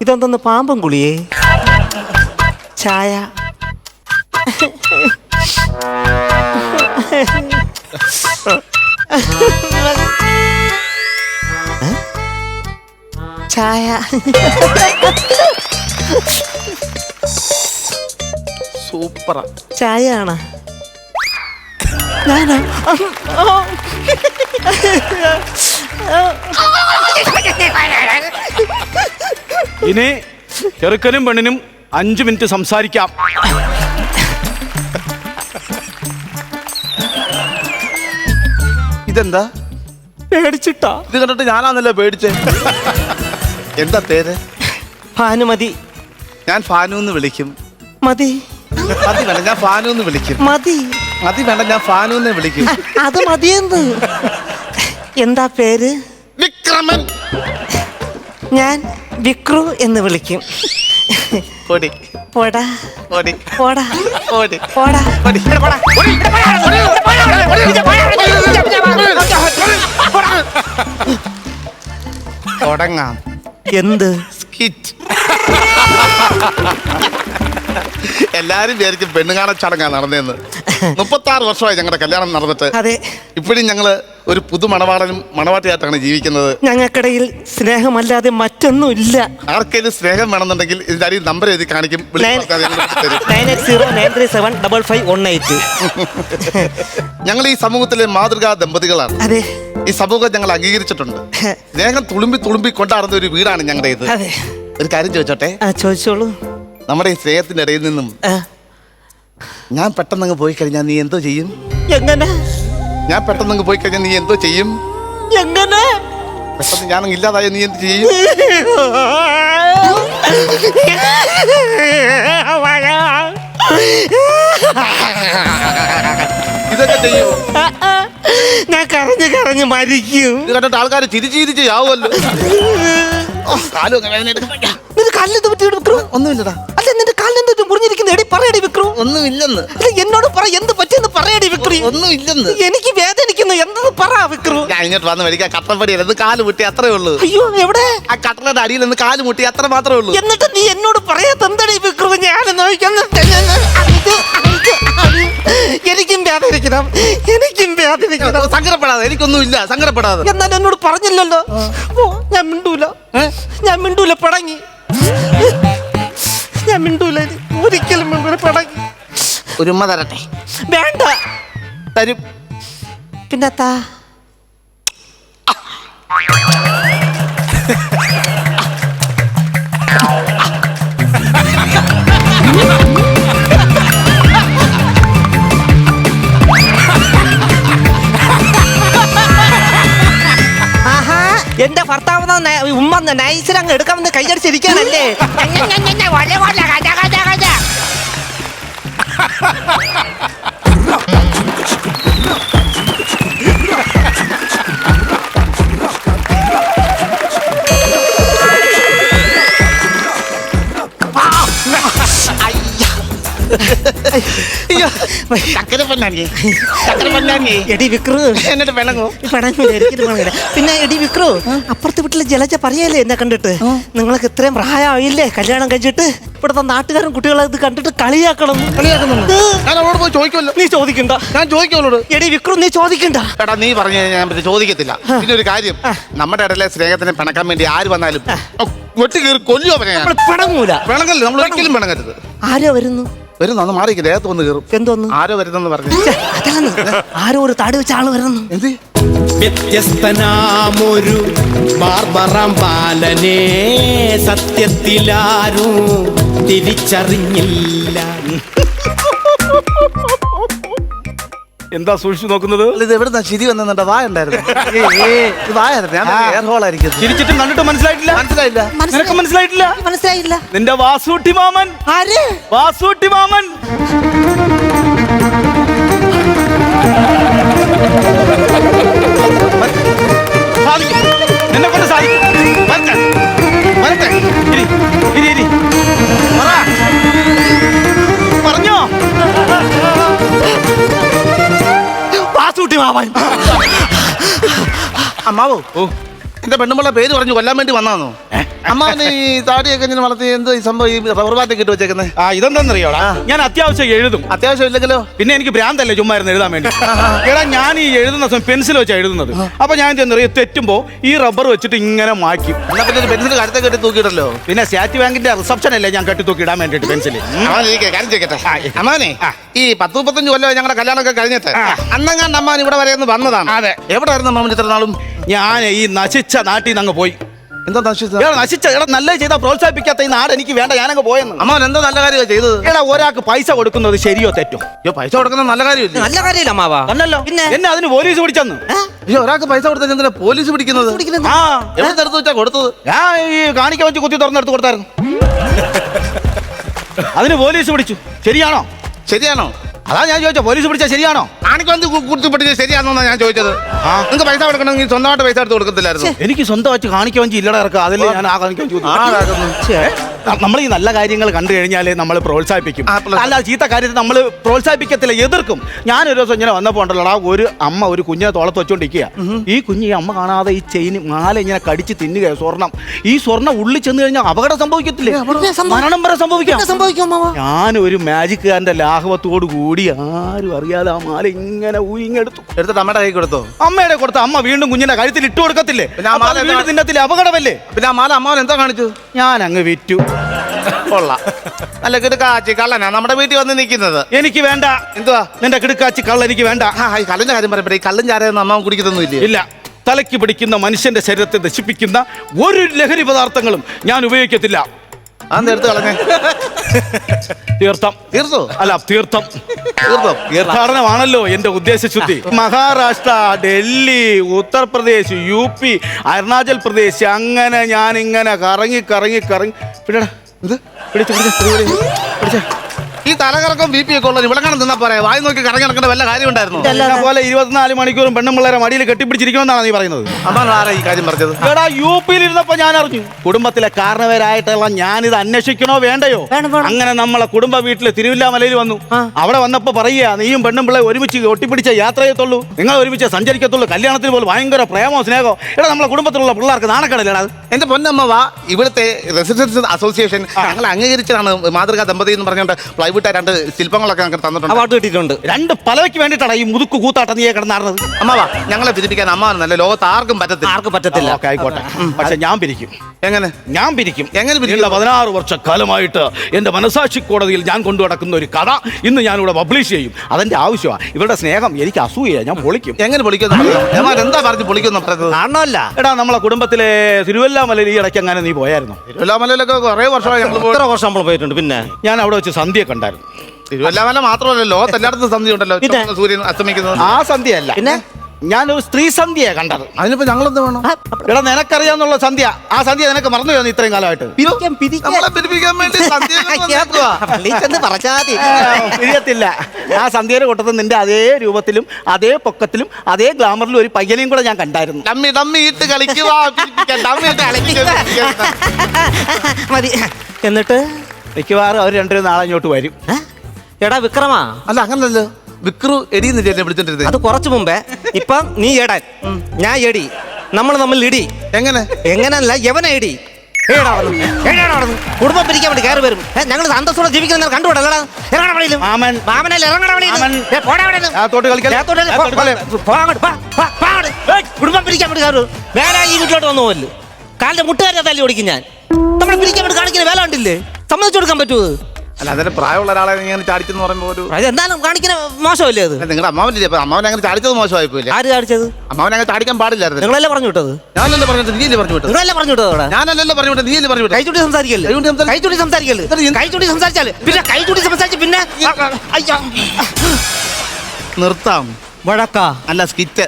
ഇതെന്തൊന്ന് പാമ്പൻ കുളിയേ? ചായ? ചായ. സൂപ്പറാ. ചായ ആണ് ഞാനാ? ഇനി ചെറുക്കനും പെണ്ണിനും അഞ്ചു മിനിറ്റ് സംസാരിക്കാം. ഇതെന്താ? പേടിച്ചിട്ടാ. ഇത് കണ്ടിട്ട് ഞാനാന്നല്ലോ പേടിച്ചേ? എന്താ പേര്? ഭാനുമതി ഞാൻ ഫാനു എന്ന് വിളിക്കും. മതി. മതി വേണ്ട ഞാൻ ഫാനു എന്ന് വിളിക്കും. മതി. മതി വേണ്ട ഞാൻ ഫാനു എന്ന് വിളിക്കും. അത് മതിയെന്ന്. എന്താ പേര് വിക്രമൻ ഞാൻ വിക്രു എന്ന് വിളിക്കും പൊടി പോടാ പൊടി പോടാ പൊടി പോടാ പൊടി പോടാ. പൊടി. തുടങ്ങാം എന്ത് സ്കിറ്റ് എല്ലാരും വിചാരിക്കും പെണ്ണുകാണ ചടങ്ങാ നടന്നതെന്ന് മുപ്പത്തി ആറ് വർഷമായി ഞങ്ങളുടെ കല്യാണം നടന്നിട്ട്. അതെ. ഇപ്പോഴും ഞങ്ങൾ ഒരു പുതു മണവാളനും മണവാട്ടിയായിട്ടാണ് ജീവിക്കുന്നത്. ഞങ്ങൾക്കിടയിൽ സ്നേഹമല്ലാതെ മറ്റൊന്നും ഇല്ല ആർക്കെങ്കിലും സ്നേഹം വേണമെന്നുണ്ടെങ്കിൽ ഇതിന്റെ അടിയിൽ നമ്പർ എഴുതി കാണിക്കും. വിളിച്ച് പറഞ്ഞാൽ ഞങ്ങൾ തരും. Nine eight zero nine three seven double five one eight. ഞങ്ങൾ ഈ സമൂഹത്തിലെ മാതൃകാ ദമ്പതികളാണ്. അതെ. ഈ സമൂഹം ഞങ്ങൾ അംഗീകരിച്ചിട്ടുണ്ട്. സ്നേഹം തുളുമ്പി തുളുമ്പി കൊണ്ടാടുന്ന ഒരു വീടാണ് ഞങ്ങളുടെ ഇത് അതെ. ഒരു കാര്യം ചോദിച്ചോട്ടെ? ആ ചോദിച്ചോളൂ. നമ്മുടെ ഈ സ്നേഹത്തിന്റെ ഇടയിൽ നിന്നും ഞാൻ പെട്ടെന്നങ്ങ് പോയി കഴിഞ്ഞാൽ നീ എന്തോ ചെയ്യും? എങ്ങനെ? ഞാൻ പെട്ടെന്നങ്ങ് പോയി കഴിഞ്ഞാൽ നീ എന്തോ ചെയ്യും? എങ്ങനെ? പെട്ടെന്ന് ഞാൻ ഇല്ലാതായ നീ എന്ത് ചെയ്യും? ഇതൊക്കെ ചെയ്യും. ഞാൻ കരഞ്ഞു കരഞ്ഞു മരിക്കും. ഇത് കണ്ടിട്ട് ആൾക്കാർ ചിരിച്ച് ചിരിച്ച് ആവുമല്ലോ കാലും വേദന നിന്റെ കാലിന് പറ്റി വിക്രു? ഒന്നുമില്ലടാ. അല്ല നിന്റെ കാലിന് എന്തൊരു മുറിഞ്ഞിരിക്കുന്ന എടി പറയടി വിക്രു. ഒന്നുമില്ലെന്ന്. അല്ല എന്നോട് പറ എന്ത് പറ്റിയെന്ന് പറയടി വിക്രു. ഒന്നുമില്ലെന്ന്. എനിക്ക് വേദനിക്കുന്നു എന്തെന്ന് പറ വിക്രു. ഞാൻ ഇങ്ങോട്ട് വന്ന് മേടിക്കാൻ കട്ടപ്പടി എന്ന് കാൽ മുട്ടി അത്രേ ഉള്ളൂ. അയ്യോ എവിടെ? ആ കട്ടലയുടെ അടിയിൽ നിന്ന് കാൽ മുട്ടി അത്ര മാത്രമേ ഉള്ളൂ. എന്നിട്ട് നീ എന്നോട് പറയാത്ത എന്താടി വിക്രു? ഞാൻ എനിക്കും വ്യാപരിക്കണം എനിക്കും വ്യാപരിക്കണം സങ്കടപ്പെടാതെ എനിക്കൊന്നുമില്ല സങ്കടപ്പെടാതെ. എന്നാൽ എന്നോട് പറഞ്ഞില്ലല്ലോ. ഞാൻ മിണ്ടൂല. ഞാൻ മിണ്ടൂല പടങ്ങി ഞാൻ മിണ്ടൂല ഇനി. ഒരിക്കലും മിണ്ടൂല. പടങ്ങി ഒരുമ്മ തരട്ടെ. വേണ്ട. തരും. പിന്നെ താ ആഹാ, എന്റെ ഭർത്താവ് ഉമ്മ നൈസിലങ്ങ് എടുക്കാമെന്ന് കൈയടിച്ചിരിക്കാനല്ലേ അയ്യോ. ചക്കര പൊന്നാനി. ചക്കര പൊന്നാനി. എടി വിക്രു. എന്നിട്ട് വിളങ്ങോ. പിന്നെ എടി വിക്രു അപ്പുറത്തെ വീട്ടിലെ ജലജ പറയല്ലേ എന്നെ കണ്ടിട്ട്? നിങ്ങൾക്ക് ഇത്രയും പ്രായമായില്ലേ? കല്യാണം കഴിച്ചിട്ട് ഇവിടുത്തെ നാട്ടുകാരും കുട്ടികളെ ഇത് കണ്ടിട്ട് കളിയാക്കണം. കളിയാക്കുന്നുണ്ട്. ഞാൻ അവളോട് പോയി ചോദിക്കുമല്ലോ. നീ ചോദിക്കണ്ട. ഞാൻ ചോദിക്കും അവളോട്. എടി വിക്രു നീ ചോദിക്കണ്ട. എടാ നീ പറഞ്ഞു ഞാൻ പിന്നെ ചോദിക്കത്തില്ല. പിന്നെ ഒരു കാര്യം. നമ്മുടെ ഇടയിലെ സ്നേഹത്തിനെ പിണക്കാൻ വേണ്ടി ആര് വന്നാലും ഒറ്റ കയറി കൊല്ലുവോ നമ്മൾ പിണങ്ങൂല. പിണങ്ങല്ലേ നമ്മൾ ഒരിക്കലും പിണങ്ങരുത്. ആരോ വരുന്നു? വരുന്നു അന്ന് മാറിക്ക് ദേഹത്ത് വന്ന് കയറും എന്തോ ആരോ വരുന്നെന്ന് പറഞ്ഞു. ഛെ, അതല്ലെന്ന് ആരോ ഒരു താടി വെച്ച ആൾ വരുന്നു. എന്ത്? വ്യത്യസ്തനാമൊരു ബാർബറാം ബാലനെ സത്യത്തിലാരും തിരിച്ചറിഞ്ഞില്ല. എന്താ സൂക്ഷിച്ചു നോക്കുന്നത്? ഇത് എവിടുന്ന ചിരി വന്നിട്ട് വായ ഉണ്ടായിരുന്നു. വായായിരുന്നു ഞാൻ എയർ ഹോൾ ആയിരിക്കും ചിരിച്ചിട്ടും കണ്ടിട്ട് മനസ്സിലായിട്ടില്ല? മനസ്സിലായില്ല. നിനക്ക് മനസ്സിലായിട്ടില്ല? മനസ്സിലായില്ല. നിന്റെ വാസൂട്ടി മാമൻ. ആര്? വാസൂട്ടി മാമൻ. അമ്മാവോ? ഓ. എന്റെ പെണ്ണുമ്പളെ പേര് പറഞ്ഞു കൊല്ലാൻ വേണ്ടി വന്നാന്നോ? അമ്മ ഈ താടിയൊക്കെ ഇങ്ങനെ വളർത്തി എന്ത് ഈ സംഭവം ഈ റബ്ബർ ബാറ്റൊക്കെ ഇട്ട് വെച്ചേക്കുന്നത് ആ. ഇതെന്താണെന്നറിയോടാ ഞാൻ അത്യാവശ്യം എഴുതും. അത്യാവശ്യം ഇല്ലെങ്കിലോ പിന്നെ എനിക്ക് ഭ്രാന്തല്ലേ ചുമ്മാ ഇരുന്ന് എഴുതാൻ വേണ്ടി. എടാ ഞാൻ ഈ എഴുതുന്ന സമയം പെൻസിൽ വെച്ചാണ് എഴുതുന്നത്. അപ്പൊ ഞാൻ ചെന്നറിയ തെറ്റുമ്പോ ഈ റബ്ബർ വെച്ചിട്ട് ഇങ്ങനെ മാറ്റി എന്നാ പിന്നെ ഒരു പെൻസിൽ കഴുത്തെ കെട്ടി തൂക്കിയിട്ടല്ലോ പിന്നെ സ്റ്റാറ്റ് ബാങ്കിന്റെ റിസപ്ഷൻ അല്ലേ ഞാൻ കെട്ടി തൂക്കി ഇടാൻ വേണ്ടിട്ട് പെൻസിൽ അമ്മാനെ കാര്യം ചെയ്യട്ടെ അമ്മാവനെ ഈ പത്ത് മുപ്പത്തഞ്ച് കൊല്ലം ഞങ്ങളുടെ കല്യാണമൊക്കെ കഴിഞ്ഞിട്ട് അന്നങ്ങാണ്ട് അമ്മാൻ ഇവിടെ വരെ വന്നതാണ്. അതെ. എവിടെ ആയിരുന്നു അമ്മാൻ ഇത്ര നാളും? ഞാൻ ഈ നശിച്ച നാട്ടിൽ നിന്ന് അങ്ങ് പോയി. എന്താ നശിച്ചത് എടാ നശിച്ച എടാ നല്ല ചെയ്താ പ്രോത്സാഹിപ്പിക്കാത്ത ഈ നാട് എനിക്ക് വേണ്ട ഞാനങ്ങ് പോയെന്ന്. അമ്മ എന്താ നല്ല കാര്യമാണ് ചെയ്തത്? എടാ ഒരാൾക്ക് പൈസ കൊടുക്കുന്നത് ശരിയോ തെറ്റോ? അയ്യോ പൈസ കൊടുക്കുന്നത് നല്ല കാര്യമില്ല? നല്ല കാര്യമില്ല അമ്മാവാ. അല്ലല്ലോ പിന്നെ? എന്നെ അതിന് പോലീസ് പിടിച്ചെന്ന്. അയ്യോ ഒരാൾക്ക് പൈസ കൊടുത്താൽ എന്തിനാ പോലീസ് പിടിക്കുന്നത്? ആ. എവിടെ എടുത്ത് വെച്ചാ കൊടുത്തത്? ഞാൻ ഈ കാണിക്ക വെച്ച് കുത്തി തുറന്നെടുത്ത് കൊടുത്തായിരുന്നു. അതിന് പോലീസ് പിടിച്ചു. ശരിയാണോ? ശരിയാണോ? അതാ ഞാൻ ചോദിച്ചോ പോലീസ് പിടിച്ചാൽ ശരിയാണോ? ആണിക്കൊന്ന് കുറിച്ച് പഠിച്ചത് ശരിയാണെന്നാ ഞാൻ ചോദിച്ചത്. നിങ്ങൾക്ക് പൈസ കൊടുക്കണമെങ്കിൽ സ്വന്തമായിട്ട് പൈസ എടുത്ത് കൊടുക്കത്തില്ലായിരുന്നു. എനിക്ക് സ്വന്തമായിട്ട് കാണിക്ക ഇല്ലടാ ഇറക്കുക അതല്ലേ ഞാൻ ആ കാണിക്കാൻ വഞ്ചി നമ്മൾ ഈ നല്ല കാര്യങ്ങൾ കണ്ടു കഴിഞ്ഞാൽ നമ്മൾ പ്രോത്സാഹിപ്പിക്കും. അല്ല ചീത്ത കാര്യത്തിൽ നമ്മൾ പ്രോത്സാഹിപ്പിക്കത്തില്ല എതിർക്കും. ഞാനൊരു ദിവസം ഇങ്ങനെ വന്നപ്പോൾ ഉണ്ടല്ലോ ഒരു അമ്മ ഒരു കുഞ്ഞിനെ തോളത്ത് വെച്ചോണ്ടിരിക്കുക ഈ കുഞ്ഞ് ഈ അമ്മ കാണാതെ ഈ ചെയിൻ മാല ഇങ്ങനെ കടിച്ച് തിന്നുക സ്വർണം. ഈ സ്വർണം ഉള്ളിൽ ചെന്ന് കഴിഞ്ഞാൽ അപകടം സംഭവിക്കത്തില്ലേ? മരണം വരെ സംഭവിക്കാം. ഞാൻ ഒരു മാജിക്കുകാരന്റെ ലാഘവത്തോട് കൂടി ആരും അറിയാതെ ആ മാല ഇങ്ങനെ ഊയിങ്ങെടുത്തു. എടുത്തിട്ട് അമ്മയുടെ കൈ കൊടുത്തോ? അമ്മയുടെ കൊടുത്ത അമ്മ വീണ്ടും കുഞ്ഞിന്റെ കഴുത്തിൽ ഇട്ട് കൊടുക്കത്തില്ലേ? തിന്നത്തില്ലേ? അപകടമല്ലേ? പിന്നെ ആ മാല അമ്മാവൻ എന്താ കാണിച്ചു ഞാൻ അങ്ങ് വിറ്റു. കൊള്ളാം. നല്ല കിടുക്കാച്ചി കള്ളനാ നമ്മുടെ വീട്ടിൽ വന്ന് നിൽക്കുന്നത്. എനിക്ക് വേണ്ട. എന്തുവാ? നിന്റെ കിടുക്കാച്ചി കള്ള എനിക്ക് വേണ്ട. ആ ഈ കള്ളിന്റെ കാര്യം പറയട്ടെ ഈ കള്ളും ചാരം അമ്മ കുടിക്കുന്നൊന്നും ഇല്ല ഇല്ല. തലയ്ക്ക് പിടിക്കുന്ന മനുഷ്യന്റെ ശരീരത്തെ നശിപ്പിക്കുന്ന ഒരു ലഹരി പദാർത്ഥങ്ങളും ഞാൻ ഉപയോഗിക്കത്തില്ല. അന്ന് എടുത്ത് കളഞ്ഞേ? തീർത്ഥം. തീർത്തോ? അല്ല തീർത്ഥം. തീർത്തോ? തീർത്ഥാടനമാണല്ലോ എന്റെ ഉദ്ദേശശുദ്ധി. മഹാരാഷ്ട്ര ഡൽഹി ഉത്തർപ്രദേശ് യു പി അരുണാചൽ പ്രദേശ് അങ്ങനെ ഞാൻ ഇങ്ങനെ കറങ്ങി കറങ്ങി കറങ്ങി. പിടിയടാ ഈ തലകറക്കം ബി പി ഒക്കെ ഉള്ളത് ഇവിടെ കാണാൻ നിന്നാ പറയാ വായി നോക്കി കറങ്ങി നടക്കേണ്ട വല്ല കാര്യം ഉണ്ടായിരുന്നു പോലെ ഇരുപത്തിനാല് മണിക്കൂറും പെണ്ണും പിള്ളേരെ മടിയിൽ കെട്ടിപ്പിടിച്ചിരിക്കുമെന്നാണ് നീ പറയുന്നത്. അതാണ് ആരാ ഈ കാര്യം പറഞ്ഞത്? എടാ യു പിയിൽ ഇരുന്നപ്പോ ഞാൻ അറിഞ്ഞു. കുടുംബത്തിലെ കാരണവരായിട്ടുള്ള ഇത് അന്വേഷിക്കണോ വേണ്ടയോ? വേണം, വേണം. അങ്ങനെ നമ്മളെ കുടുംബ വീട്ടിൽ തിരുവില്ലാമലയിൽ വന്നു. അവിടെ വന്നപ്പോ പറയുക നീയും പെണ്ണും പിള്ളേ ഒരുമിച്ച് ഒട്ടിപ്പിടിച്ച യാത്ര ചെയ്യത്തുള്ളൂ നിങ്ങൾ ഒരുമിച്ച് സഞ്ചരിക്കത്തുള്ളൂ. കല്യാണത്തിന് പോലും ഭയങ്കര പ്രേമോ സ്നേഹോ? എടാ നമ്മളെ കുടുംബത്തിലുള്ള പിള്ളേർക്ക് നാണക്കേടല്ലേടാ എന്റെ പൊന്നമ്മ വാ ഇവിടുത്തെ റെസിഡൻസ് അസോസിയേഷൻ ഞങ്ങൾ അംഗീകരിച്ചതാണ് മാതൃകാ ദമ്പതി എന്ന് പറഞ്ഞുകൊണ്ട് പ്ലൈവുഡ് രണ്ട് ശില്പങ്ങളൊക്കെ ഞങ്ങൾക്ക് തന്നിട്ടുണ്ട്. അവാർഡ് കിട്ടിയിട്ടുണ്ട്. രണ്ട് പലവയ്ക്ക് വേണ്ടിയിട്ടാണ് ഈ മുതുക്ക് കൂത്താട്ടം നീയെ കിടന്നാർന്നത് അമ്മ വാ ഞങ്ങളെ പിരിപ്പിക്കാൻ അമ്മ നല്ല ലോകത്ത് ആർക്കും പറ്റത്തില്ല. ആർക്കും പറ്റത്തില്ല. ഓക്കെ ആയിക്കോട്ടെ. പക്ഷെ ഞാൻ പിരിക്കും. എങ്ങനെ? ഞാൻ പിരിക്കും. എങ്ങനെ പിരിക്കും? പതിനാറ് വർഷക്കാലമായിട്ട് എന്റെ മനസാക്ഷി കോടതിയിൽ ഞാൻ കൊണ്ടു നടക്കുന്ന ഒരു കഥ ഇന്ന് ഞാനിവിടെ പബ്ലിഷ് ചെയ്യും. അതെന്റെ ആവശ്യമാണ് ഇവരുടെ സ്നേഹം എനിക്ക് അസൂയ ഞാൻ പൊളിക്കും. എങ്ങനെ പൊളിക്കുന്നു എന്താ പറഞ്ഞു പൊളിക്കുന്നു പറഞ്ഞത് എടാ നമ്മളെ കുടുംബത്തിലെ തിരുവല്ലാമലയിൽ ഈ ഇടയ്ക്ക് അങ്ങനെ നീ പോയായിരുന്നു? തിരുവല്ലാമലയിലൊക്കെ കുറേ വർഷമായി ഞങ്ങൾ പോയി. എത്ര വർഷം നമ്മൾ പോയിട്ടുണ്ട് പിന്നെ? ഞാൻ അവിടെ വെച്ച് സന്ധ്യ കണ്ടായിരുന്നു തിരുവല്ലാമല മാത്രമല്ല ലോകത്ത് എല്ലായിടത്തും സന്ധ്യ ഉണ്ടല്ലോ. ചുവന്ന സൂര്യൻ അസ്തമിക്കുന്നത് ആ സന്ധ്യയല്ല പിന്നെ? ഞാനൊരു സ്ത്രീ സന്ധ്യയെ കണ്ടത്. അതിനിപ്പോ ഞങ്ങളൊന്നും വേണം? എടാ നിനക്കറിയാന്നുള്ള സന്ധ്യ. ആ സന്ധ്യ നിനക്ക് മറന്നു പോയി ഇത്രയും കാലമായിട്ട്? പിരിക്കാം, പിരിക്കാൻ നമ്മളെ പിരിപ്പിക്കാൻ വേണ്ടി പറഞ്ഞാ മതി. പിരിയത്തില്ല. ആ സന്ധ്യയുടെ കൂട്ടത്തിൽ നിന്റെ അതേ രൂപത്തിലും അതേ പൊക്കത്തിലും അതേ ഗ്ലാമറിലും ഒരു പയ്യനെയും കൂടെ ഞാൻ കണ്ടായിരുന്നു. ഡമ്മി ഡമ്മി ഇട്ട് കളിക്കുക പിരിപ്പിക്കാൻ. ഡമ്മി ഇട്ട് കളിക്കുക മതി. എന്നിട്ട്? മിക്കവാറും അവർ രണ്ടുപേരും നാളെ ഇങ്ങോട്ട് വരും. ഏ? എടാ വിക്രമാ. അല്ല അങ്ങനല്ലോ വിക്രു എടിയുന്നില്ല എന്നെ വിളിച്ചോണ്ടിരുന്നത് അത് കുറച്ചു മുമ്പേ ഇപ്പം നീ എടാൻ ഞാൻ എടി നമ്മൾ നമ്മൾ ഇടി എങ്ങനെ എങ്ങനല്ല യവന എടി ഏടാ അവിടുന്ന്. ഏടാ അവിടുന്ന്. കുടുംബം പിരിക്കാൻ വേണ്ടി കയറി വരും ഞങ്ങൾ അന്തസ്സോടെ ജീവിക്കുന്ന കണ്ടുവിടല്ലടാ ഇറങ്ങണ വഴിയിലും മാമൻ. മാമനല്ല ഇറങ്ങണ വഴിയിലും മാമൻ. ഏ, പോടാ അവിടുന്ന്. ആ, തോട്ട് കളിക്കൽ. ദേഹത്തോട്ട് കളി. ആ, തോട്ട് കളി. പോ, പോ അങ്ങോട്ട്. പോ, പോ, പോ അങ്ങോട്ട്. ഏയ്, കുടുംബം പിരിക്കാൻ വേണ്ടി കയറി വരും. വേല ഈ വീട്ടിലോട്ട് വന്നു പോലും കാലിന്റെ മുട്ടുകാരെ തല്ലി ഓടിക്കും ഞാൻ നമ്മളെ പിരിക്കാൻ വേണ്ടി കാണിക്കുന്ന വേല ഉണ്ടില്ലേ സമ്മതിച്ചു കൊടുക്കാൻ പറ്റുമോ അല്ല അതിന്റെ പ്രായമുള്ള ഒരാളെ ഇങ്ങനെ ചാടിച്ചെന്ന് പറയുമ്പോൾ ഒരു അത് എന്തായാലും കാണിക്കുന്ന മോശമല്ലേ അത്? നിങ്ങളുടെ അമ്മാവനില്ലേ അപ്പൊ അമ്മാവൻ അങ്ങനെ ചാടിച്ചത് മോശമായി പോയില്ലേ ആര് കാണിച്ചത് അമ്മാവൻ അങ്ങനെ ചാടിക്കാൻ പാടില്ലായിരുന്നു. നിങ്ങളല്ലേ പറഞ്ഞു വിട്ടത്? ഞാനല്ലേ പറഞ്ഞിട്ട് നീയല്ലേ പറഞ്ഞു വിട്ടത്? നിങ്ങളല്ലേ പറഞ്ഞു വിട്ടത് അവിടെ? ഞാനല്ലല്ലോ പറഞ്ഞു വിട്ടത്. നീയല്ലേ പറഞ്ഞു വിട്ടത്? കൈചൂടി സംസാരിക്കല്ലേ? കൈചൂണ്ടി സംസാരി- കൈചൂടി സംസാരിക്കല്ലേ? കൈചൂടി സംസാരിച്ചാൽ പിന്നെ കൈചൂടി സംസാരിച്ച് പിന്നെ അയ്യ. നിർത്താം. വഴക്ക. അല്ല സ്കിറ്റ്.